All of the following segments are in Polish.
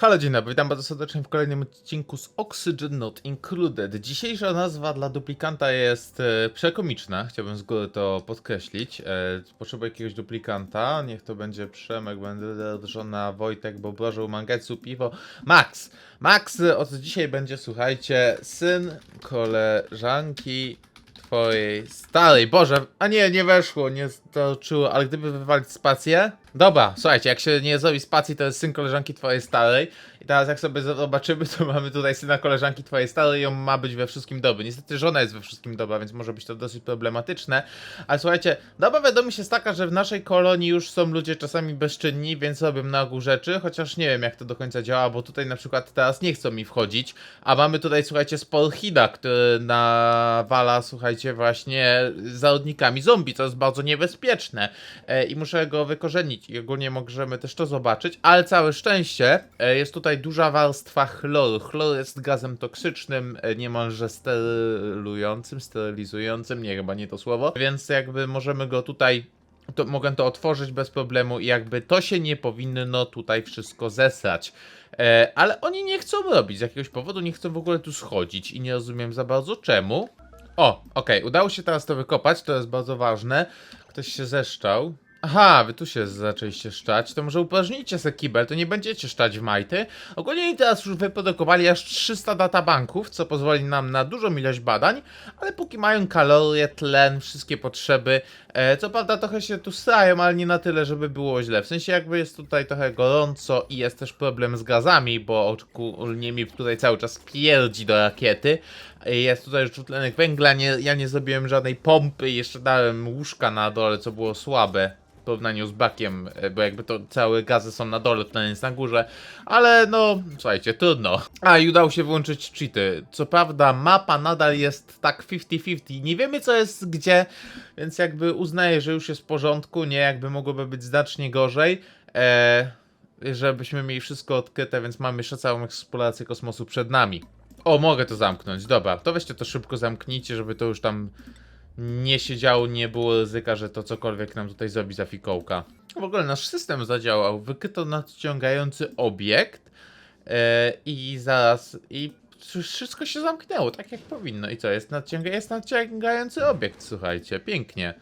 Halo, dzień dobry, witam bardzo serdecznie w kolejnym odcinku z Oxygen Not Included. Dzisiejsza nazwa dla duplikanta jest e, przekomiczna, chciałbym z góry to podkreślić. E, potrzebuję jakiegoś duplikanta, niech to będzie Przemek, będę żona Wojtek, bo Brożą Mangetsu, piwo. Max! Max od dzisiaj będzie, słuchajcie, syn koleżanki twojej starej. Boże, a nie, nie weszło, nie stoczyło, ale gdyby wywalić spację? Dobra, słuchajcie, jak się nie zrobi spacji, to jest syn koleżanki twojej starej. I teraz jak sobie zobaczymy, to mamy tutaj syna koleżanki twojej starej i on ma być we wszystkim dobry. Niestety żona jest we wszystkim dobra, więc może być to dosyć problematyczne. Ale słuchajcie, dobra wiadomość jest taka, że w naszej kolonii już są ludzie czasami bezczynni, więc robią na ogół rzeczy, chociaż nie wiem jak to do końca działa, bo tutaj na przykład teraz nie chcą mi wchodzić, a mamy tutaj, słuchajcie, Sporhida, który nawala, słuchajcie, właśnie załodnikami zombie, co jest bardzo niebezpieczne e, i muszę go wykorzenić i ogólnie możemy też to zobaczyć, ale całe szczęście e, jest tutaj duża warstwa chloru. Chlor jest gazem toksycznym, e, niemalże sterylującym, sterylizującym, nie chyba nie to słowo, więc jakby możemy go tutaj to mogę to otworzyć bez problemu i jakby to się nie powinno tutaj wszystko zesrać. E, ale oni nie chcą robić, z jakiegoś powodu nie chcą w ogóle tu schodzić i nie rozumiem za bardzo czemu. O, okej, udało się teraz to wykopać, to jest bardzo ważne. Ktoś się zeszczał. Aha, wy tu się zaczęliście szczać, to może uprażnijcie se kibel, to nie będziecie szczać w majty. Ogólnie teraz już wyprodukowali aż 300 databanków, co pozwoli nam na dużą ilość badań, ale póki mają kalorie, tlen, wszystkie potrzeby, e, co prawda trochę się tu stają, ale nie na tyle, żeby było źle. W sensie jakby jest tutaj trochę gorąco i jest też problem z gazami, bo ogólnie mi tutaj cały czas pierdzi do rakiety. E, Jest tutaj już dwutlenek węgla, nie, ja nie zrobiłem żadnej pompy jeszcze dałem łóżka na dole, co było słabe porównaniu z bakiem, e, bo jakby to całe gazy są na dole, tlen jest na górze, ale no, słuchajcie, trudno. A i udało się włączyć cheaty. Co prawda mapa nadal jest tak 50-50, nie wiemy co jest gdzie, więc jakby uznaję, że już jest w porządku, nie, jakby mogłoby być znacznie gorzej. Eee, żebyśmy mieli wszystko odkryte, więc mamy jeszcze całą eksplorację kosmosu przed nami. O, mogę to zamknąć, dobra, to weźcie to szybko zamknijcie, żeby to już tam nie siedziało, nie było ryzyka, że to cokolwiek nam tutaj zrobi za fikołka. W ogóle nasz system zadziałał, wykryto nadciągający obiekt e, i zaraz, i wszystko się zamknęło, tak jak powinno. I co, jest, nadciąga, jest nadciągający obiekt, słuchajcie, pięknie.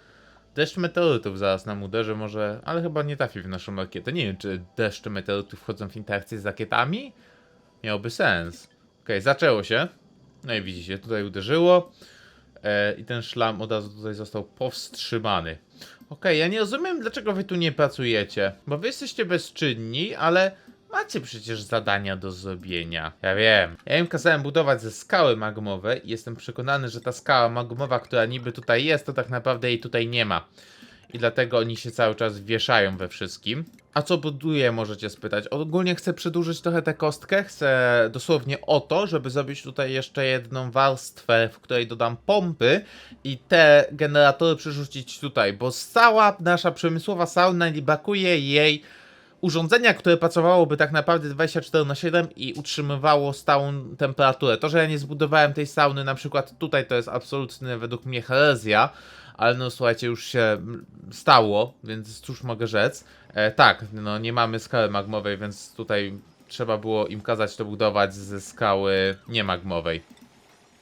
Deszcz meteorytów zaraz nam uderzy, może, ale chyba nie trafi w naszą rakietę. Nie wiem, czy deszcze meteorytów wchodzą w interakcję z rakietami? Miałby sens. Okej, zaczęło się. No i widzicie, tutaj uderzyło. E, I ten szlam od razu tutaj został powstrzymany. Okej, ja nie rozumiem, dlaczego wy tu nie pracujecie. Bo wy jesteście bezczynni, ale macie przecież zadania do zrobienia. Ja wiem. Ja im kazałem budować ze skały magmowej i jestem przekonany, że ta skała magmowa, która niby tutaj jest, to tak naprawdę jej tutaj nie ma. I dlatego oni się cały czas wieszają we wszystkim. A co buduje, możecie spytać. Ogólnie chcę przedłużyć trochę tę kostkę. Chcę dosłownie o to, żeby zrobić tutaj jeszcze jedną warstwę, w której dodam pompy i te generatory przerzucić tutaj, bo cała nasza przemysłowa sauna nie brakuje jej urządzenia, które pracowałoby tak naprawdę 24 na 7 i utrzymywało stałą temperaturę. To, że ja nie zbudowałem tej sauny na przykład tutaj, to jest absolutnie według mnie herezja, ale no słuchajcie, już się stało, więc cóż mogę rzec. E, tak, no nie mamy skały magmowej, więc tutaj trzeba było im kazać to budować ze skały niemagmowej.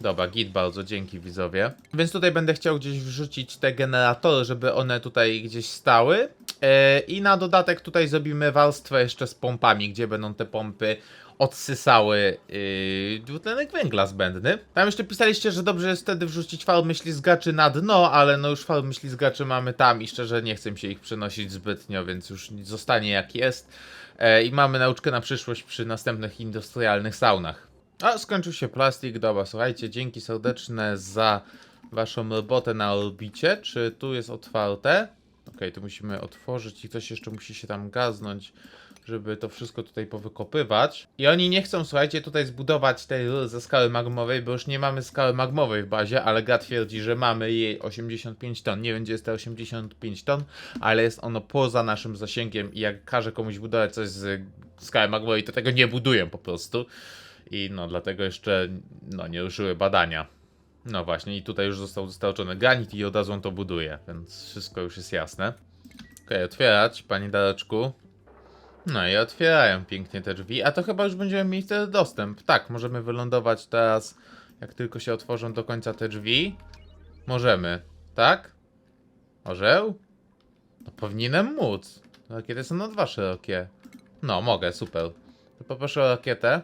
Dobra, git bardzo, dzięki widzowie. Więc tutaj będę chciał gdzieś wrzucić te generatory, żeby one tutaj gdzieś stały. E, I na dodatek tutaj zrobimy warstwę jeszcze z pompami, gdzie będą te pompy odsysały yy, dwutlenek węgla zbędny. Tam jeszcze pisaliście, że dobrze jest wtedy wrzucić farmy ślizgaczy na dno, ale no już farmy ślizgaczy mamy tam i szczerze nie chcę się ich przenosić zbytnio, więc już zostanie jak jest. E, I mamy nauczkę na przyszłość przy następnych industrialnych saunach. A, skończył się plastik, dobra, słuchajcie, dzięki serdeczne za waszą robotę na orbicie. Czy tu jest otwarte? Okej, tu musimy otworzyć i ktoś jeszcze musi się tam gaznąć, żeby to wszystko tutaj powykopywać. I oni nie chcą, słuchajcie, tutaj zbudować tej ze skały magmowej, bo już nie mamy skały magmowej w bazie, ale gra twierdzi, że mamy jej 85 ton. Nie gdzie jest te 85 ton, ale jest ono poza naszym zasięgiem i jak każe komuś budować coś z skały magmowej, to tego nie budują po prostu. I no, dlatego jeszcze no, nie ruszyły badania. No właśnie, i tutaj już został dostarczony granit i od razu on to buduje, więc wszystko już jest jasne. Okej, otwierać, panie Dareczku. No i otwierają pięknie te drzwi, a to chyba już będziemy mieli wtedy dostęp. Tak, możemy wylądować teraz, jak tylko się otworzą do końca te drzwi. Możemy, tak? Orzeł? No powinienem móc. Rakiety są na dwa szerokie. No, mogę, super. To poproszę o rakietę.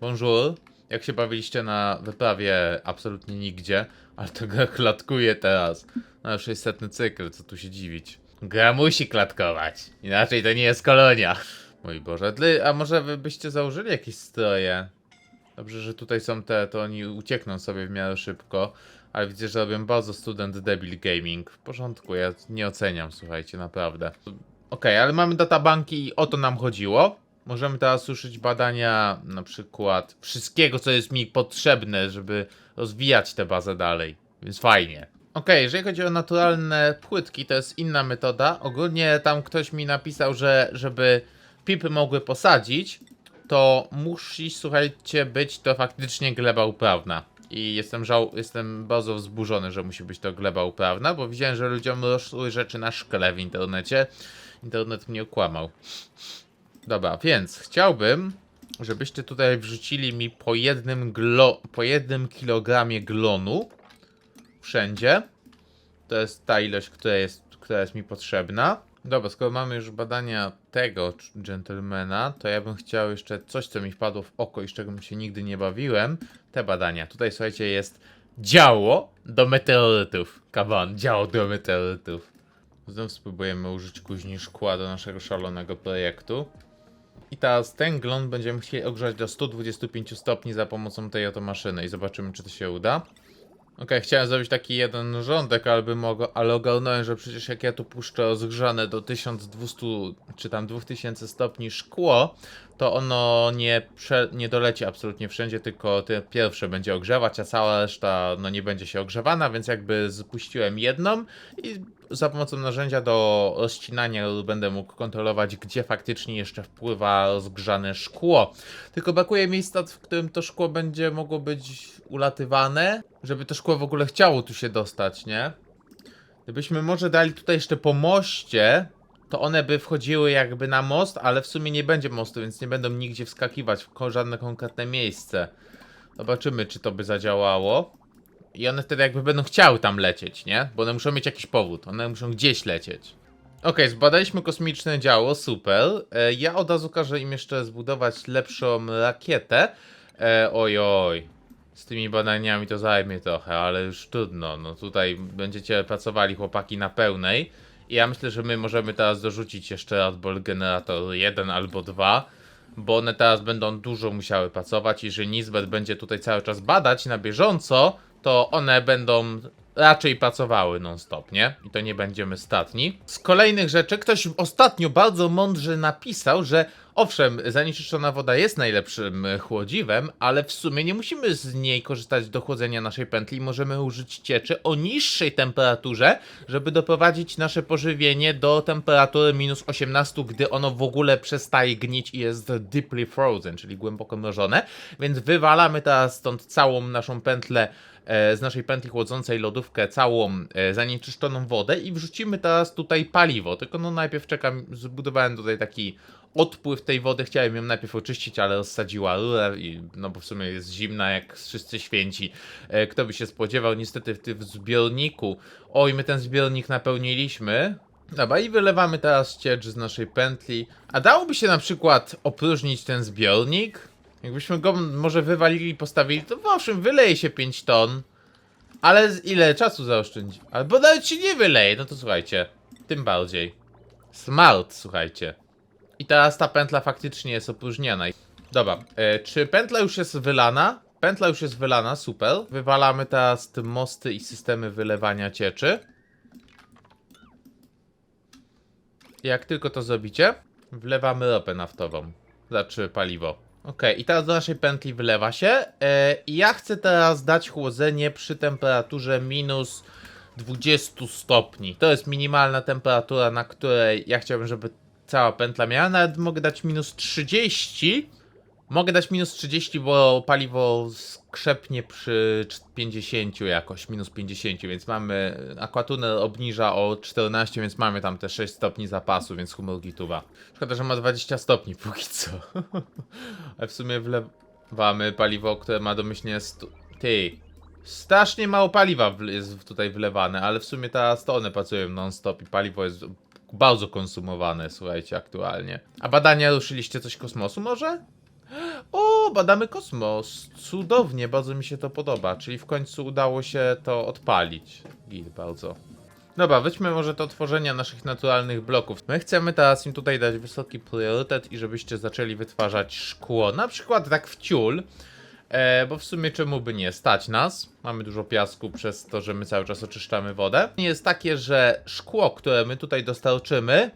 Bonjour. Jak się bawiliście na wyprawie absolutnie nigdzie, ale to gra klatkuje teraz. No już jest setny cykl, co tu się dziwić. Gra musi klatkować. Inaczej to nie jest kolonia. Mój Boże, a może wy byście założyli jakieś stroje? Dobrze, że tutaj są te, to oni uciekną sobie w miarę szybko. Ale widzę, że robią bardzo student debil gaming. W porządku, ja nie oceniam, słuchajcie, naprawdę. Okej, ale mamy databanki i o to nam chodziło. Możemy teraz użyć badania na przykład wszystkiego, co jest mi potrzebne, żeby rozwijać tę bazę dalej. Więc fajnie. Okej, jeżeli chodzi o naturalne płytki, to jest inna metoda. Ogólnie tam ktoś mi napisał, że żeby pipy mogły posadzić, to musi, słuchajcie, być to faktycznie gleba uprawna. I jestem, żał, jestem bardzo wzburzony, że musi być to gleba uprawna, bo widziałem, że ludziom rosły rzeczy na szkle w internecie. Internet mnie okłamał. Dobra, więc chciałbym, żebyście tutaj wrzucili mi po jednym, glo, po jednym kilogramie glonu wszędzie. To jest ta ilość, która jest, która jest mi potrzebna. Dobra, skoro mamy już badania tego gentlemana, to ja bym chciał jeszcze coś, co mi wpadło w oko i z czego się nigdy nie bawiłem. Te badania. Tutaj, słuchajcie, jest działo do meteorytów. On, działo do meteorytów. Znów spróbujemy użyć kuźni szkła do naszego szalonego projektu. I teraz ten glon będziemy chcieli ogrzać do 125 stopni za pomocą tej oto maszyny i zobaczymy, czy to się uda. Okej, chciałem zrobić taki jeden rządek, ale, bym mogło, ale ogarnąłem, że przecież jak ja tu puszczę rozgrzane do 1200 czy tam 2000 stopni szkło, to ono nie, prze, nie doleci absolutnie wszędzie, tylko te pierwsze będzie ogrzewać, a cała reszta no nie będzie się ogrzewana, więc jakby spuściłem jedną i za pomocą narzędzia do rozcinania będę mógł kontrolować, gdzie faktycznie jeszcze wpływa rozgrzane szkło. Tylko brakuje miejsca, w którym to szkło będzie mogło być ulatywane, żeby to szkło w ogóle chciało tu się dostać, nie? Gdybyśmy może dali tutaj jeszcze po moście, to one by wchodziły jakby na most, ale w sumie nie będzie mostu, więc nie będą nigdzie wskakiwać w żadne konkretne miejsce. Zobaczymy, czy to by zadziałało. I one wtedy jakby będą chciały tam lecieć, nie? Bo one muszą mieć jakiś powód, one muszą gdzieś lecieć. Okej, zbadaliśmy kosmiczne działo, super. E, ja od razu każę im jeszcze zbudować lepszą rakietę. E, oj, oj. Z tymi badaniami to zajmie trochę, ale już trudno. No tutaj będziecie pracowali chłopaki na pełnej. I ja myślę, że my możemy teraz dorzucić jeszcze Radbol Generator 1 albo 2, bo one teraz będą dużo musiały pracować. Jeżeli Nisbet będzie tutaj cały czas badać na bieżąco, to one będą raczej pracowały non-stop, nie? I to nie będziemy statni. Z kolejnych rzeczy, ktoś ostatnio bardzo mądrze napisał, że owszem, zanieczyszczona woda jest najlepszym e, chłodziwem, ale w sumie nie musimy z niej korzystać do chłodzenia naszej pętli. Możemy użyć cieczy o niższej temperaturze, żeby doprowadzić nasze pożywienie do temperatury minus 18, gdy ono w ogóle przestaje gnić i jest deeply frozen, czyli głęboko mrożone. Więc wywalamy teraz stąd całą naszą pętlę z naszej pętli chłodzącej lodówkę całą e, zanieczyszczoną wodę i wrzucimy teraz tutaj paliwo. Tylko no najpierw czekam, zbudowałem tutaj taki odpływ tej wody. Chciałem ją najpierw oczyścić, ale rozsadziła rurę i no bo w sumie jest zimna jak wszyscy święci. E, kto by się spodziewał, niestety w tym zbiorniku. Oj, my ten zbiornik napełniliśmy. Dobra, i wylewamy teraz ciecz z naszej pętli. A dałoby się na przykład opróżnić ten zbiornik? Jakbyśmy go może wywalili i postawili, to owszem, wyleje się 5 ton. Ale z ile czasu zaoszczędzi? Albo nawet się nie wyleje, no to słuchajcie. Tym bardziej. Smart, słuchajcie. I teraz ta pętla faktycznie jest opróżniana. Dobra, e, czy pętla już jest wylana? Pętla już jest wylana, super. Wywalamy teraz te mosty i systemy wylewania cieczy. Jak tylko to zrobicie, wlewamy ropę naftową. Znaczy paliwo. Okej, i teraz do naszej pętli wylewa się. I ja chcę teraz dać chłodzenie przy temperaturze minus 20 stopni. To jest minimalna temperatura, na której ja chciałbym, żeby cała pętla miała. Nawet mogę dać minus 30, Mogę dać minus 30, bo paliwo skrzepnie przy cz- 50 jakoś, minus 50, więc mamy, aquatunel obniża o 14, więc mamy tam te 6 stopni zapasu, więc humor gituwa. Szkoda, że ma 20 stopni póki co. Ale w sumie wlewamy paliwo, które ma domyślnie 100... Ty, strasznie mało paliwa jest tutaj wlewane, ale w sumie teraz to one pracują non-stop i paliwo jest bardzo konsumowane, słuchajcie, aktualnie. A badania ruszyliście coś kosmosu może? O, badamy kosmos. Cudownie, bardzo mi się to podoba. Czyli w końcu udało się to odpalić. Git, bardzo. Dobra, weźmy może to tworzenia naszych naturalnych bloków. My chcemy teraz im tutaj dać wysoki priorytet i żebyście zaczęli wytwarzać szkło. Na przykład tak w ciul. E, bo w sumie czemu by nie stać nas? Mamy dużo piasku przez to, że my cały czas oczyszczamy wodę. Jest takie, że szkło, które my tutaj dostarczymy,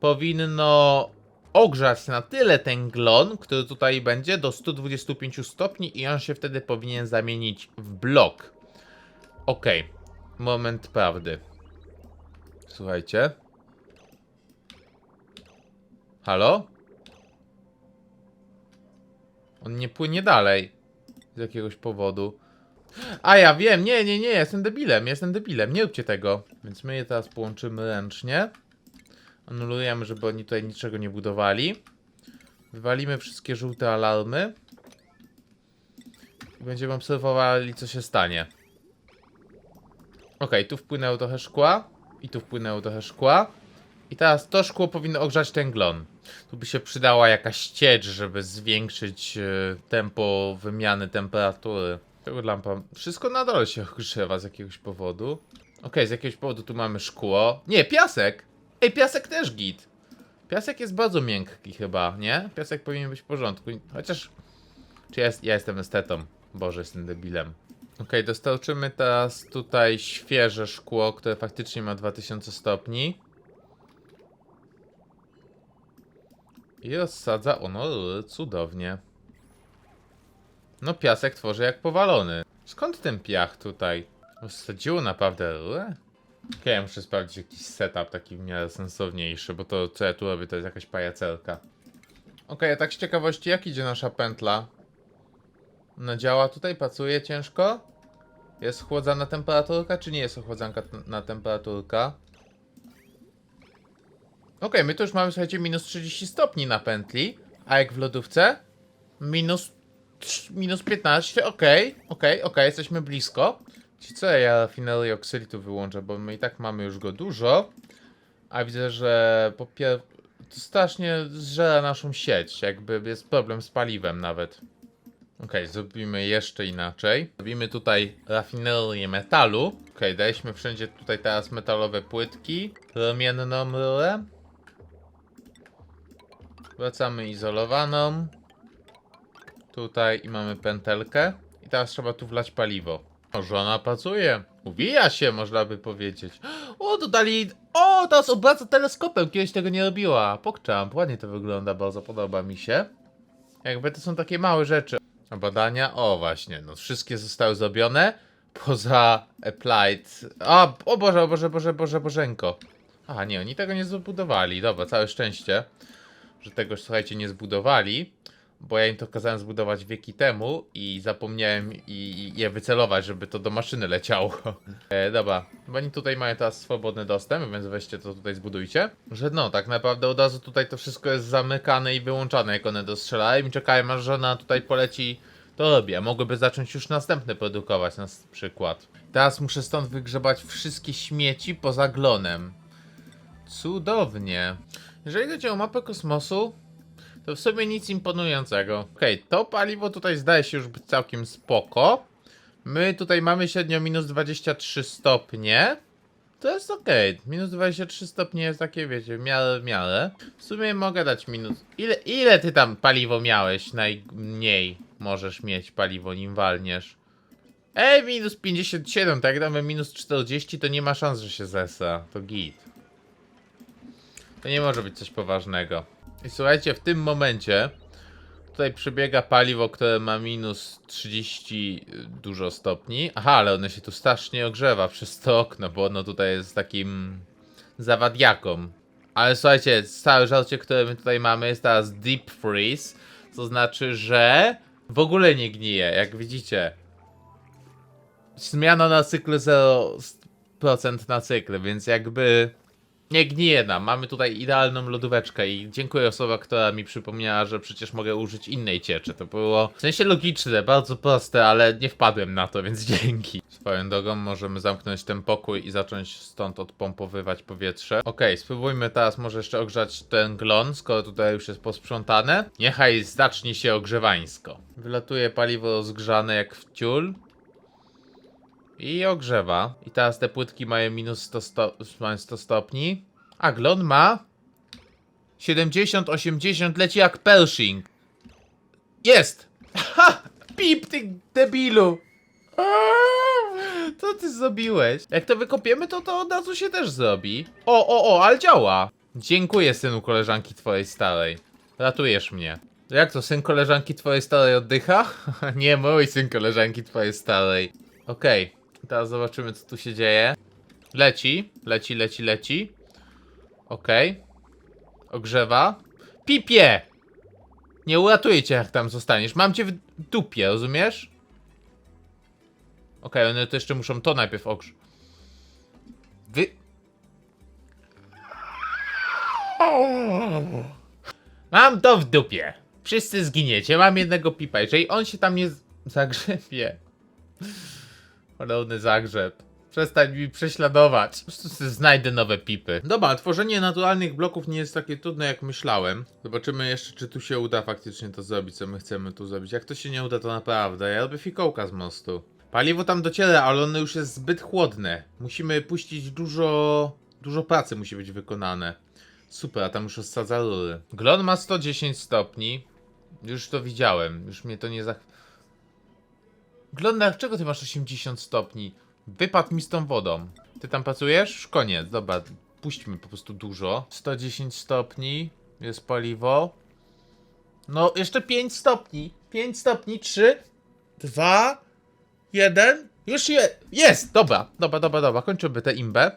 powinno ogrzać na tyle ten glon, który tutaj będzie, do 125 stopni i on się wtedy powinien zamienić w blok. Okej, moment prawdy. Słuchajcie. Halo? On nie płynie dalej. Z jakiegoś powodu. A ja wiem, nie, nie, nie, jestem debilem, jestem debilem, nie róbcie tego. Więc my je teraz połączymy ręcznie. Anulujemy, żeby oni tutaj niczego nie budowali. Wywalimy wszystkie żółte alarmy. I będziemy obserwowali, co się stanie. Ok, tu wpłynęło trochę szkła. I tu wpłynęło trochę szkła. I teraz to szkło powinno ogrzać ten glon. Tu by się przydała jakaś ciecz, żeby zwiększyć e, tempo wymiany temperatury. Tego lampa. Wszystko na dole się ogrzewa z jakiegoś powodu. Okej, z jakiegoś powodu tu mamy szkło. Nie, piasek! Ej, piasek też git. Piasek jest bardzo miękki chyba, nie? Piasek powinien być w porządku. Chociaż... Czy ja, jest, ja jestem estetą? Boże, jestem debilem. Okej, dostarczymy teraz tutaj świeże szkło, które faktycznie ma 2000 stopni. I rozsadza ono cudownie. No piasek tworzy jak powalony. Skąd ten piach tutaj? Rozsadziło naprawdę rurę? Okej, ja muszę sprawdzić jakiś setup taki w miarę sensowniejszy, bo to co ja tu robię to jest jakaś pajacelka. Okej, a tak z ciekawości jak idzie nasza pętla? Ona działa tutaj, pracuje ciężko? Jest chłodzana temperaturka, czy nie jest ochładzanka t- na temperaturka? Okej, my tu już mamy, słuchajcie, minus 30 stopni na pętli, a jak w lodówce? Minus, minus 15, okej, okej, okej, jesteśmy blisko. Ci co, ja rafinerię oksylitu wyłączę, bo my i tak mamy już go dużo, a widzę, że po pier... to strasznie zżera naszą sieć, jakby jest problem z paliwem nawet. Okej, zrobimy jeszcze inaczej. Zrobimy tutaj rafinerię metalu. Okej, daliśmy wszędzie tutaj teraz metalowe płytki. Promienną rurę. Wracamy izolowaną. Tutaj i mamy pętelkę. I teraz trzeba tu wlać paliwo. Żona pracuje. Uwija się, można by powiedzieć. O, dodali... O, teraz obraca teleskopem. Kiedyś tego nie robiła. Pokczam. Ładnie to wygląda, bardzo podoba mi się. Jakby to są takie małe rzeczy. A Badania? O, właśnie. No, wszystkie zostały zrobione. Poza applied. A, o Boże, o Boże, Boże, Boże, Bożenko. A, nie, oni tego nie zbudowali. Dobra, całe szczęście, że tego, słuchajcie, nie zbudowali. Bo ja im to kazałem zbudować wieki temu i zapomniałem i, i je wycelować, żeby to do maszyny leciało. E, dobra, oni tutaj mają teraz swobodny dostęp, więc weźcie to tutaj zbudujcie. Że no, tak naprawdę od razu tutaj to wszystko jest zamykane i wyłączane, jak one dostrzelają i czekają aż żona tutaj poleci, to robię. Mogłyby zacząć już następne produkować, na przykład. Teraz muszę stąd wygrzebać wszystkie śmieci poza glonem. Cudownie. Jeżeli chodzi o mapę kosmosu, to w sumie nic imponującego. Okej, to paliwo tutaj zdaje się już być całkiem spoko. My tutaj mamy średnio minus 23 stopnie. To jest okej. Minus 23 stopnie jest takie, wiecie, w miarę, w miarę. W sumie mogę dać minus... Ile, ile ty tam paliwo miałeś? Najmniej możesz mieć paliwo, nim walniesz. Ej, minus 57, tak jak damy minus 40, to nie ma szans, że się zesa. To git. To nie może być coś poważnego. I słuchajcie, w tym momencie tutaj przebiega paliwo, które ma minus 30 dużo stopni. Aha, ale ono się tu strasznie ogrzewa przez to okno, bo ono tutaj jest takim zawadiaką. Ale słuchajcie, całe żarcie, które my tutaj mamy jest teraz deep freeze. To znaczy, że w ogóle nie gnije, jak widzicie. Zmiana na cykl 0% na cykl, więc jakby nie gnije nam. Mamy tutaj idealną lodóweczkę i dziękuję osoba, która mi przypomniała, że przecież mogę użyć innej cieczy. To było w sensie logiczne, bardzo proste, ale nie wpadłem na to, więc dzięki. Swoją drogą możemy zamknąć ten pokój i zacząć stąd odpompowywać powietrze. Okej, spróbujmy teraz może jeszcze ogrzać ten glon, skoro tutaj już jest posprzątane. Niechaj zacznie się ogrzewańsko. Wylatuje paliwo rozgrzane jak w ciul. I ogrzewa. I teraz te płytki mają minus 100, sto mają 100 stopni. A glon ma 70, 80, leci jak Pershing. Jest! Ha! Pip, ty debilu! Co ty zrobiłeś? Jak to wykopiemy, to to od razu się też zrobi. O, o, o, ale działa! Dziękuję, synu koleżanki twojej starej. Ratujesz mnie. Jak to, syn koleżanki twojej starej oddycha? Nie, mój syn koleżanki twojej starej. Okej, teraz zobaczymy, co tu się dzieje. Leci, leci, leci, leci. Okej. Ogrzewa. Pipie! Nie uratuję cię, jak tam zostaniesz. Mam cię w dupie, rozumiesz? Okej, one to jeszcze muszą to najpierw ogrz... Wy... Mam to w dupie. Wszyscy zginiecie, mam jednego pipa. Jeżeli on się tam nie zagrzebie... Podobny zagrzeb. Przestań mi prześladować. Po prostu sobie znajdę nowe pipy. Dobra, tworzenie naturalnych bloków nie jest takie trudne jak myślałem. Zobaczymy jeszcze, czy tu się uda faktycznie to zrobić, co my chcemy tu zrobić. Jak to się nie uda, to naprawdę. Ja robię fikołka z mostu. Paliwo tam dociera, ale ono już jest zbyt chłodne. Musimy puścić dużo... Dużo pracy musi być wykonane. Super, a tam już rozsadza rury. Glon ma 110 stopni. Już to widziałem. Już mnie to nie zach... Glon, dlaczego ty masz 80 stopni? Wypadł mi z tą wodą. Ty tam pracujesz? Już koniec, dobra. Puśćmy po prostu dużo. 110 stopni. Jest paliwo. No, jeszcze 5 stopni. 5 stopni. 3, 2, 1. Już je, jest! Dobra, dobra, dobra, dobra. Kończymy tę imbę.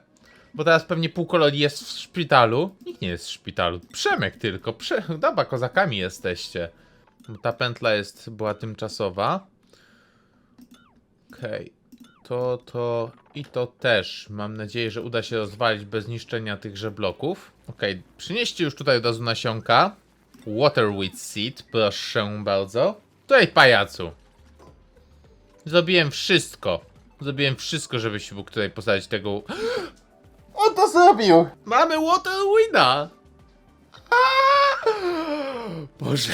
Bo teraz pewnie pół kolonii jest w szpitalu. Nikt nie jest w szpitalu. Przemek tylko. Prze... Dobra, kozakami jesteście. Ta pętla jest, była tymczasowa. Okej. To, to i to też. Mam nadzieję, że uda się rozwalić bez niszczenia tychże bloków. Okej, przynieście już tutaj od razu nasionka. Waterweed seed, proszę bardzo. Tutaj pajacu. Zrobiłem wszystko. Zrobiłem wszystko, żebyś mógł tutaj posadzić tego... On to zrobił! Mamy Waterweeda! Boże.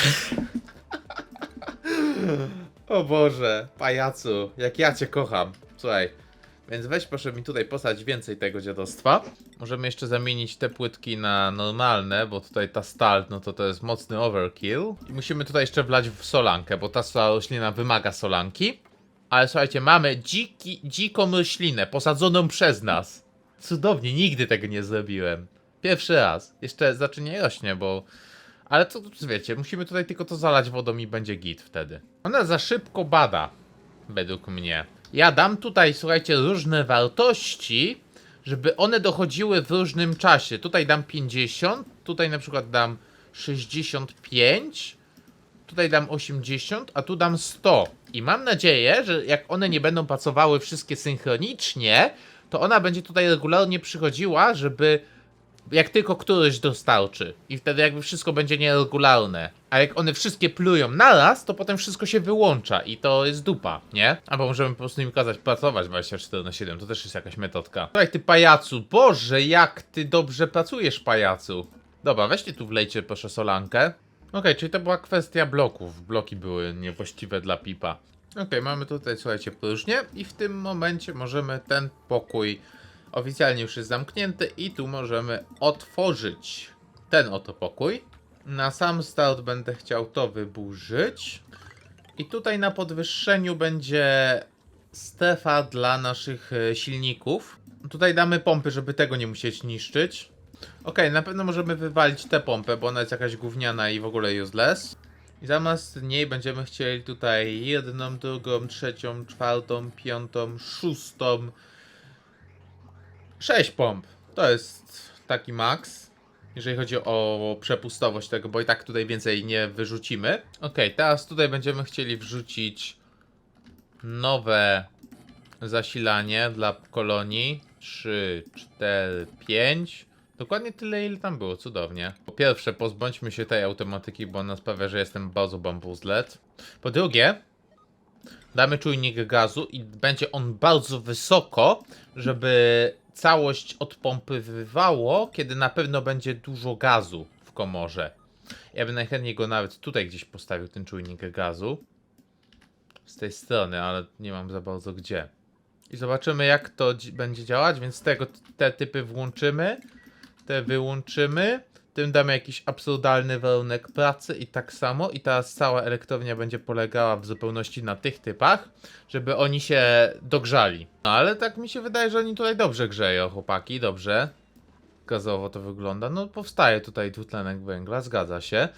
O Boże, pajacu, jak ja cię kocham. Słuchaj, więc weź proszę mi tutaj posać więcej tego dziadostwa. Możemy jeszcze zamienić te płytki na normalne, bo tutaj ta stal, no to to jest mocny overkill. I musimy tutaj jeszcze wlać w solankę, bo ta roślina wymaga solanki. Ale słuchajcie, mamy dziki, dziką roślinę posadzoną przez nas. Cudownie, nigdy tego nie zrobiłem. Pierwszy raz. Jeszcze znaczy nie rośnie, bo ale to wiecie, musimy tutaj tylko to zalać wodą i będzie git wtedy. Ona za szybko bada, według mnie. Ja dam tutaj, słuchajcie, różne wartości, żeby one dochodziły w różnym czasie. Tutaj dam 50, tutaj na przykład dam 65, tutaj dam 80, a tu dam 100. I mam nadzieję, że jak one nie będą pracowały wszystkie synchronicznie, to ona będzie tutaj regularnie przychodziła, żeby jak tylko któryś dostarczy. I wtedy jakby wszystko będzie nieregularne. A jak one wszystkie plują naraz, to potem wszystko się wyłącza i to jest dupa, nie? Albo możemy po prostu im kazać pracować 24 na 7, to też jest jakaś metodka. Słuchaj ty pajacu, boże jak ty dobrze pracujesz pajacu. Dobra, weźcie tu wlejcie proszę solankę. Okej, czyli to była kwestia bloków. Bloki były niewłaściwe dla pipa. Okej, mamy tutaj, słuchajcie, próżnię i w tym momencie możemy ten pokój oficjalnie już jest zamknięty i tu możemy otworzyć ten oto pokój. Na sam start będę chciał to wyburzyć. I tutaj na podwyższeniu będzie strefa dla naszych e, silników. Tutaj damy pompy, żeby tego nie musieć niszczyć. Okej, na pewno możemy wywalić tę pompę, bo ona jest jakaś gówniana i w ogóle useless. I zamiast niej będziemy chcieli tutaj jedną, drugą, trzecią, czwartą, piątą, szóstą, 6 pomp. To jest taki max. jeżeli chodzi o przepustowość tego, bo i tak tutaj więcej nie wyrzucimy. Ok, teraz tutaj będziemy chcieli wrzucić nowe zasilanie dla kolonii. 3, 4, 5. Dokładnie tyle, ile tam było, cudownie. Po pierwsze, pozbądźmy się tej automatyki, bo ona sprawia, że jestem bardzo bambuzlet. Po drugie, damy czujnik gazu i będzie on bardzo wysoko, żeby całość odpompywało, kiedy na pewno będzie dużo gazu w komorze. Ja bym najchętniej go nawet tutaj gdzieś postawił, ten czujnik gazu. Z tej strony, ale nie mam za bardzo gdzie. I zobaczymy jak to dzi- będzie działać, więc tego, te typy włączymy, te wyłączymy. Tym damy jakiś absurdalny warunek pracy i tak samo. I teraz cała elektrownia będzie polegała w zupełności na tych typach, żeby oni się dogrzali. No ale tak mi się wydaje, że oni tutaj dobrze grzeją, chłopaki, dobrze. Gazowo to wygląda. No powstaje tutaj dwutlenek węgla, zgadza się.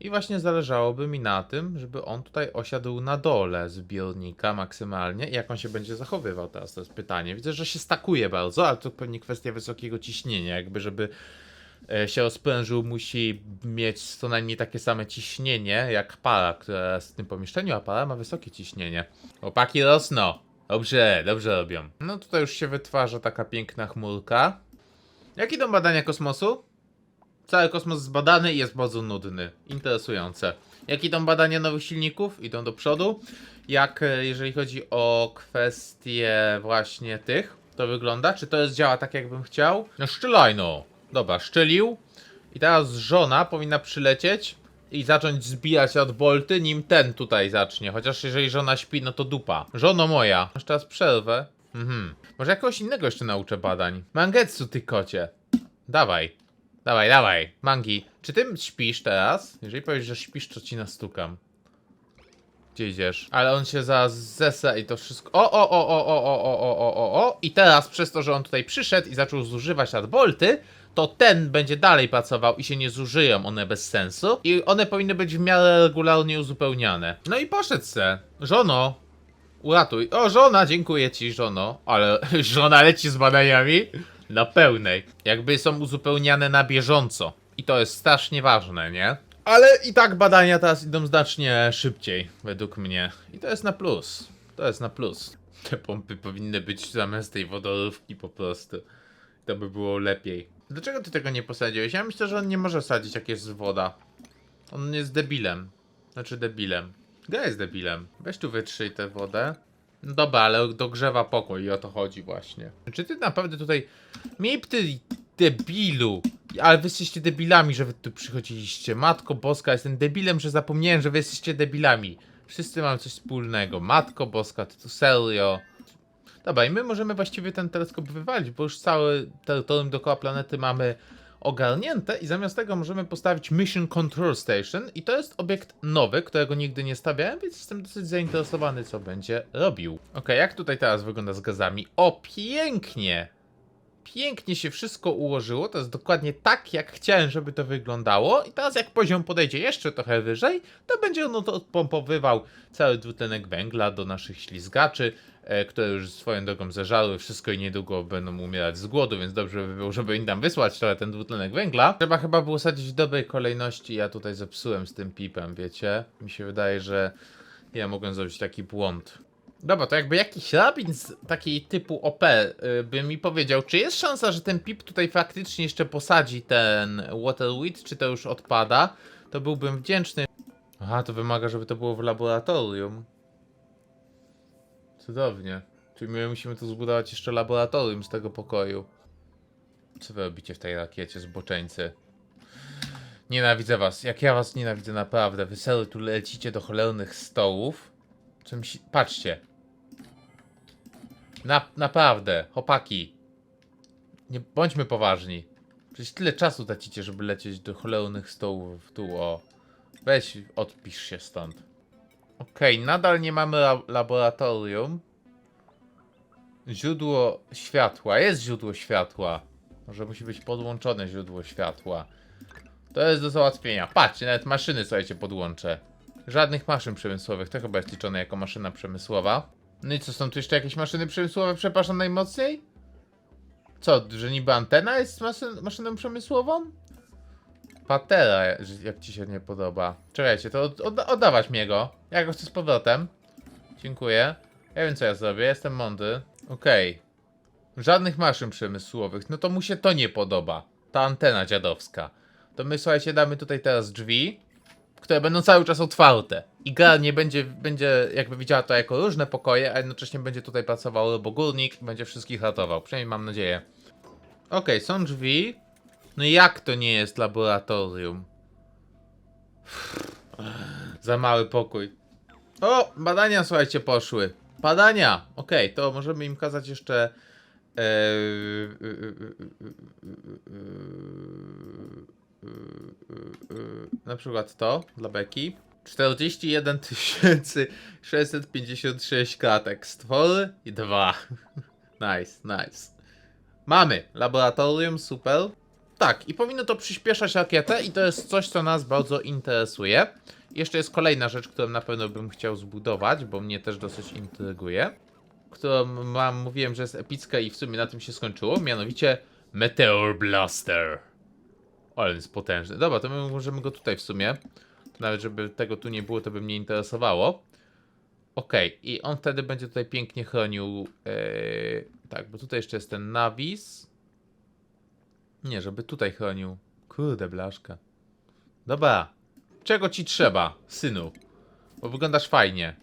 I właśnie zależałoby mi na tym, żeby on tutaj osiadł na dole zbiornika maksymalnie. I jak on się będzie zachowywał teraz, to jest pytanie. Widzę, że się stakuje bardzo, ale to pewnie kwestia wysokiego ciśnienia, jakby żeby się rozprężył, musi mieć co najmniej takie same ciśnienie jak para, która jest w tym pomieszczeniu, a para ma wysokie ciśnienie. Chłopaki rosną. Dobrze, dobrze robią. No tutaj już się wytwarza taka piękna chmurka. Jak idą badania kosmosu? Cały kosmos zbadany i jest bardzo nudny. Interesujące. Jak idą badania nowych silników? Idą do przodu. Jak e, jeżeli chodzi o kwestie właśnie tych, to wygląda? Czy to jest działa tak jakbym chciał? No szczelaj no. Dobra, szczelił. I teraz żona powinna przylecieć i zacząć zbijać od bolty, nim ten tutaj zacznie. Chociaż jeżeli żona śpi, no to dupa. Żono moja. Masz teraz przerwę. Mhm. Może jakiegoś innego jeszcze nauczę badań. Mangetsu, ty kocie. Dawaj. Dawaj, dawaj. Mangi, czy ty śpisz teraz? Jeżeli powiesz, że śpisz, to ci nastukam. Gdzie idziesz? Ale on się zaraz zesa i to wszystko. O, o, o, o, o, o, o, o, o, o, o. I teraz przez to, że on tutaj przyszedł i zaczął zużywać adbolty, to ten będzie dalej pracował i się nie zużyją one bez sensu. I one powinny być w miarę regularnie uzupełniane. No i poszedł se. Żono, uratuj. O, żona, dziękuję ci, żono. Ale żona leci z badaniami na pełnej. Jakby są uzupełniane na bieżąco. I to jest strasznie ważne, nie? Ale i tak badania teraz idą znacznie szybciej, według mnie. I to jest na plus. To jest na plus. Te pompy powinny być zamiast tej wodorówki po prostu. To by było lepiej. Dlaczego ty tego nie posadziłeś? Ja myślę, że on nie może sadzić jak jest woda. On jest debilem. Znaczy debilem. Gdzie jest debilem? Weź tu wytrzyj tę wodę. No dobra, ale dogrzewa pokój i o to chodzi właśnie. Czy ty naprawdę tutaj... Miej ty debilu! Ale wy jesteście debilami, że wy tu przychodziliście. Matko Boska, jestem debilem, że zapomniałem, że wy jesteście debilami. Wszyscy mamy coś wspólnego. Matko Boska, ty tu serio. Dobra, i my możemy właściwie ten teleskop wywalić, bo już całe terytorium dookoła planety mamy ogarnięte i zamiast tego możemy postawić Mission Control Station i to jest obiekt nowy, którego nigdy nie stawiałem, więc jestem dosyć zainteresowany, co będzie robił. Ok, jak tutaj teraz wygląda z gazami? O, pięknie! Pięknie się wszystko ułożyło, to jest dokładnie tak, jak chciałem, żeby to wyglądało i teraz jak poziom podejdzie jeszcze trochę wyżej, to będzie on odpompowywał cały dwutlenek węgla do naszych ślizgaczy, e, które już swoją drogą zeżarły wszystko i niedługo będą umierać z głodu, więc dobrze by było, żeby im tam wysłać trochę ten dwutlenek węgla. Trzeba chyba było sadzić w dobrej kolejności, ja tutaj zepsułem z tym pipem, wiecie? Mi się wydaje, że ja mogłem zrobić taki błąd. Dobra, to jakby jakiś rabin z takiej typu OP y, by mi powiedział, czy jest szansa, że ten pip tutaj faktycznie jeszcze posadzi ten Waterweed, czy to już odpada, to byłbym wdzięczny. Aha, to wymaga, żeby to było w laboratorium. Cudownie. Czyli my musimy tu zbudować jeszcze laboratorium z tego pokoju. Co wy robicie w tej rakiecie, zboczeńcy? Nienawidzę was. Jak ja was nienawidzę naprawdę. Wy tu lecicie do cholernych stołów. Czymś... Patrzcie. Na, naprawdę, chłopaki. Nie bądźmy poważni. Przecież tyle czasu tracicie, żeby lecieć do cholernych stołów tu o. Weź, odpisz się stąd. Okej, nadal nie mamy la laboratorium. Źródło światła. Jest źródło światła. Może musi być podłączone źródło światła. To jest do załatwienia. Patrzcie, nawet maszyny, słuchajcie, podłączę. Żadnych maszyn przemysłowych. To chyba jest liczone jako maszyna przemysłowa. No i co, są tu jeszcze jakieś maszyny przemysłowe, przepraszam najmocniej? Co, że niby antena jest maszyn, maszyną przemysłową? Patera, że- jak ci się nie podoba. Czekajcie, to od, odda- oddawać mnie go. Ja go chcę z powrotem. Dziękuję. Ja wiem co ja zrobię, jestem mądry. Okej. Żadnych maszyn przemysłowych. No to mu się to nie podoba. Ta antena dziadowska. To my słuchajcie, damy tutaj teraz drzwi, które będą cały czas otwarte. I gra nie będzie, będzie jakby widziała to jako różne pokoje, a jednocześnie będzie tutaj pracował robogórnik, będzie wszystkich ratował. Przynajmniej mam nadzieję. Okej, są drzwi. No jak to nie jest laboratorium? Za mały pokój. O, badania słuchajcie poszły. Badania! Okej, to możemy im kazać jeszcze. e, na przykład to dla Beki. 41 656 kratek. Stwory i dwa. Nice, nice. Mamy laboratorium, super. Tak, i powinno to przyspieszać rakietę, i to jest coś, co nas bardzo interesuje. Jeszcze jest kolejna rzecz, którą na pewno bym chciał zbudować, bo mnie też dosyć intryguje. Którą mam, mówiłem, że jest epicka i w sumie na tym się skończyło, mianowicie Meteor Blaster. Ale jest potężny. Dobra, to my możemy go tutaj w sumie. Nawet żeby tego tu nie było, to by mnie interesowało. Okej, i on wtedy będzie tutaj pięknie chronił. Yy, tak, bo tutaj jeszcze jest ten nawis. Nie, żeby tutaj chronił. Kurde, blaszka. Dobra. Czego ci trzeba, synu? Bo wyglądasz fajnie.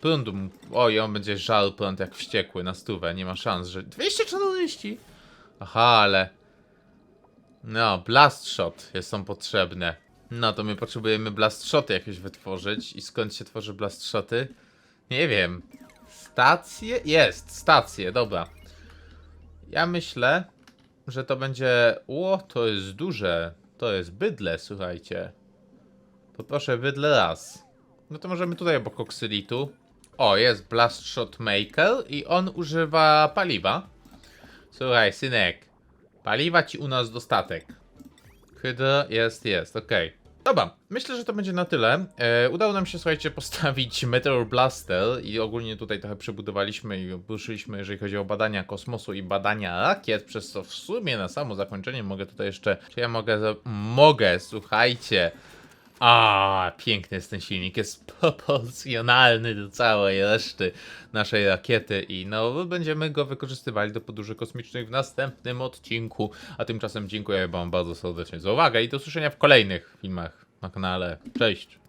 Prądu. mu- Oj, on będzie żal prąd jak wściekły na stówę. Nie ma szans, że. 240! Aha, ale. No, blast shot jest są potrzebne. No to my potrzebujemy blast shoty jakieś wytworzyć. I skąd się tworzy blast shoty? Nie wiem. Stacje? Jest, stacje, dobra. Ja myślę, że to będzie. O, to jest duże. To jest bydle, słuchajcie. Poproszę bydle raz. No to możemy tutaj obok oksylitu. O, jest Blast Shot Maker i on używa paliwa. Słuchaj, synek. Paliwa ci u nas dostatek. Hydro jest, jest, okej. Dobra, myślę, że to będzie na tyle. E, udało nam się, słuchajcie, postawić Meteor Blaster i ogólnie tutaj trochę przebudowaliśmy i ruszyliśmy, jeżeli chodzi o badania kosmosu i badania rakiet, przez co w sumie na samo zakończenie mogę tutaj jeszcze, czy ja mogę, mogę, słuchajcie, a, piękny jest ten silnik, jest proporcjonalny do całej reszty naszej rakiety i no, będziemy go wykorzystywali do podróży kosmicznych w następnym odcinku. A tymczasem dziękuję Wam bardzo serdecznie za uwagę i do usłyszenia w kolejnych filmach na kanale. Cześć!